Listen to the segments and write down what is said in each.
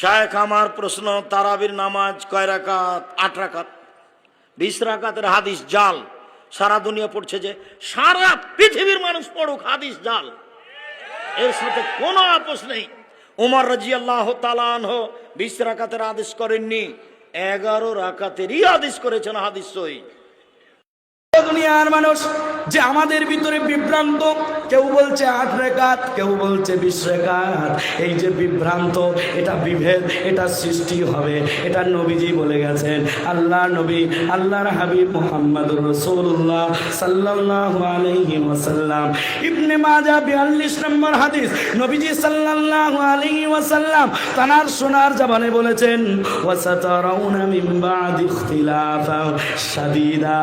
শায়েখ আমার প্রশ্ন, তারাবির নামাজ কয় রাকাত? আট রাকাত। বিশ রাকাতের হাদিস জাল। সারা দুনিয়া পড়ছে যে সারা পৃথিবীর মানুষ পড়ুক হাদিস জাল। এর সাথে কোনো আপোষ নেই। উমর রাজি আল্লাহ তালান বিশ রাকাতের আদেশ করেননি। এগারো রাকাতেরই আদেশ করেছেন হাদিস সই দুনিয়ার মানুষ যে আমাদের ভিতরে বিভ্রান্ত, কেউ বলছে আট রেখাত, কেউ বলছে বিশ রেখাত। এই যে বিভ্রান্ত, এটা বিভেদ, এটা সৃষ্টি হবে। এটা নবীজি বলে গেছেন, আল্লাহ নবী, আল্লাহর হাবিব মোহাম্মদুর রসুল্লাহ সাল্লাহ আলহি ওয়াসাল্লাম। ইবনে মাজা বিয়াল্লিশ নম্বর হাদিস, নবীজি সাল্লাহ আলহি ওয়াসাল্লাম তানার সোনার জবানে বলেছেন, ওয়াসাতারাউনা মিন বাদি ইখতিলাফা শাদীদা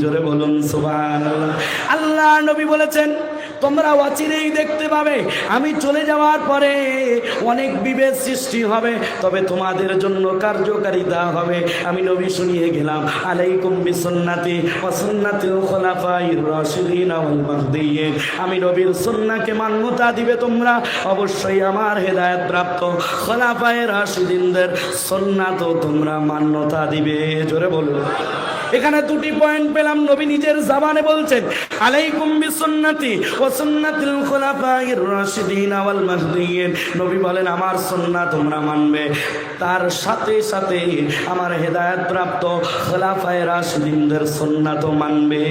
জোরে বলুন আল্লাহ নবী বলেছেন তোমরা অচিরেই দেখতে পাবে। আমি চলে যাওয়ার পরে অনেক বিভেদ সৃষ্টি হবে, তবে তোমাদের জন্য কার্যকারিতা হবে। আমি নবী শুনিয়ে গেলাম, আলাইকুম বিসুন্নাতি ওয়া সুন্নাতিল খুলাফাইর রাশিদিন মাহদিয়িন আমি নবীর সুন্নাহকে মান্যতা দিবে তোমরা, অবশ্যই আমার হেদায়েত প্রাপ্ত খোলাফায়ে রাশিদিনদের সুন্নাত তোমরা মান্যতা দিবে। জোরে বলুন এখানে দুটি পয়েন্ট পেলাম, নবী নিজের জাবানে বলছেন, আলাইকুম বিসুন্নতি ওয়া সুন্নাতিল খুলাফাইর রাশিদিন ওয়াল মাহদিয়িন নবী বলেন, আমার সুন্নাহ তোমরা মানবে। তার সাথে সাথে আমার হেদায়েত প্রাপ্ত খোলাফায়ে রাশিদিনদের সুন্নাহ তো মানবে।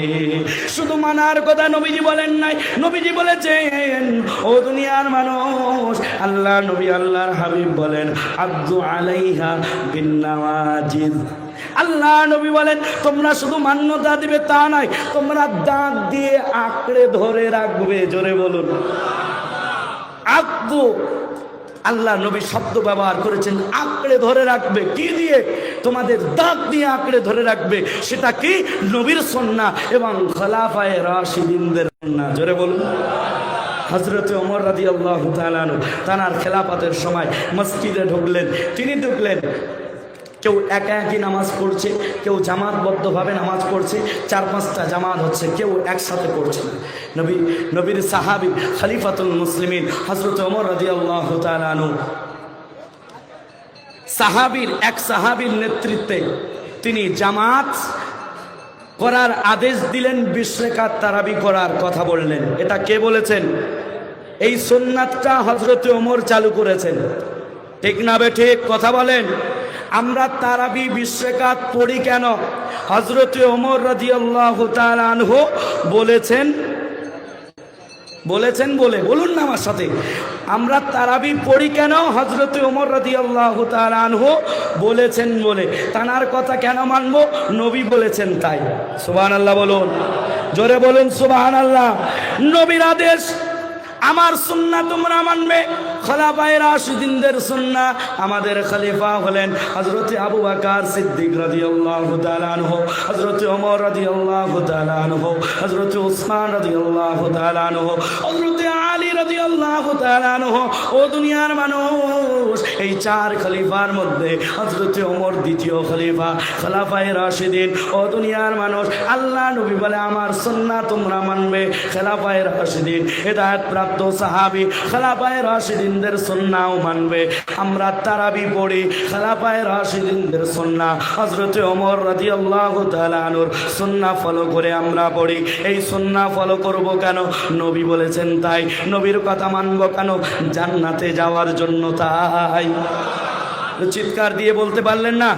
শুধু মানার কথা নবীজি বলেন নাই, নবীজি বলেছেন, ও দুনিয়ার মানুষ, আল্লাহ নবী আল্লাহর হাবিব বলেন, আব্দু আলাইহা বিন নাওয়াজিদ। আল্লাহ নবী বলেন, তোমরা শুধু মান্যতা দিবে তা নয়, তোমরা দাঁত দিয়ে আঁকড়ে ধরে রাখবে। জোরে বলুন। আব্দু আল্লাহ নবী শব্দ ব্যবহার করেছেন, আঁকড়ে ধরে রাখবে। কি দিয়ে? তোমাদের দাঁত দিয়ে আঁকড়ে ধরে রাখবে, সেটা কি? নবীর সন্না এবং খলাফায় রাশিদিনদের সন্না। জোরে বলুন। হজরত ওমর রাজি আল্লাহ তানার খেলাপাতের সময় মসজিদে ঢুকলেন, তিনি ঢুকলেন কেউ একা একই নামাজ পড়ছে, কেউ জামাতবদ্ধভাবে নামাজ পড়ছে, চার পাঁচটা জামাত হচ্ছে, কেউ একসাথে পড়ছে না। নবী, নবীর সাহাবি খালিফাতুল মুসলিমিন হজরত ওমর রাজি আল্লাহ তালানু সাহাবির, এক সাহাবির নেতৃত্বে তিনি জামাত করার আদেশ দিলেন বিশ্বেকাত তারাবি করার কথা বললেন। এটা কে বলেছেন? এই সোননাথটা হজরতে ওমর চালু করেছেন। ঠিক না বে ঠিক? কথা বলেন। আমরা তারাবি বিশ্বেকাত পড়ি কেন? হজরতে ওমর রাজিয়াল্লাহ আনহু বলেছেন বলেছেন বলে, বলুন না আমার সাথে। আমরা তারাবি পড়ি কেন? হজরত ওমর রাজি আল্লাহ আনহু বলেছেন বলে। তানার কথা কেন মানব? নবী বলেছেন তাই। সুবাহ আল্লাহ বলুন। জোরে বলুন সুবাহ আল্লাহ নবীর আদেশ আমার সুন্না তোমরা মানবে। খলাফায়ে রাশিদিনদের সুন্না। আমাদের খলিফা হলেন হযরত আবু বকর সিদ্দিক রাদিয়াল্লাহু তাআলা আনহু, হযরত ওমর রাদিয়াল্লাহু তাআলা আনহু, হযরত উসমান রাদিয়াল্লাহু তাআলা আনহু, হযরত আলী রাদিয়াল্লাহু তাআলা আনহু। ও দুনিয়ার মানুষ, এই চার খলিফার মধ্যে হযরত ওমর দ্বিতীয় খলিফা, খলাফায়ে রাশিদিন। ও দুনিয়ার মানুষ, আল্লাহ নবী বলে, আমার সুন্নাহ তোমরা মানবে। খেলাফায়ে রাশিদিন, হেদায়েত প্রাপ্ত সাহাবী, খেলাফায়ে রাশিদিনদের সুন্নাহও মানবে। আমরা তারাবি পড়ি, খেলাফায়ে রাশিদিনদের সুন্নাহ হযরত ওমর রাদিয়াল্লাহু তাআলা আনহুর সুন্নাহ ফলো করে আমরা পড়ি। এই সুন্নাহ ফলো করব কেন? নবী বলেছেন তাই। নবীর কথা মানব কেন? জান্নাতে যাওয়ার জন্য তাই। চিৎকার দিয়ে বলতে পারলেন না?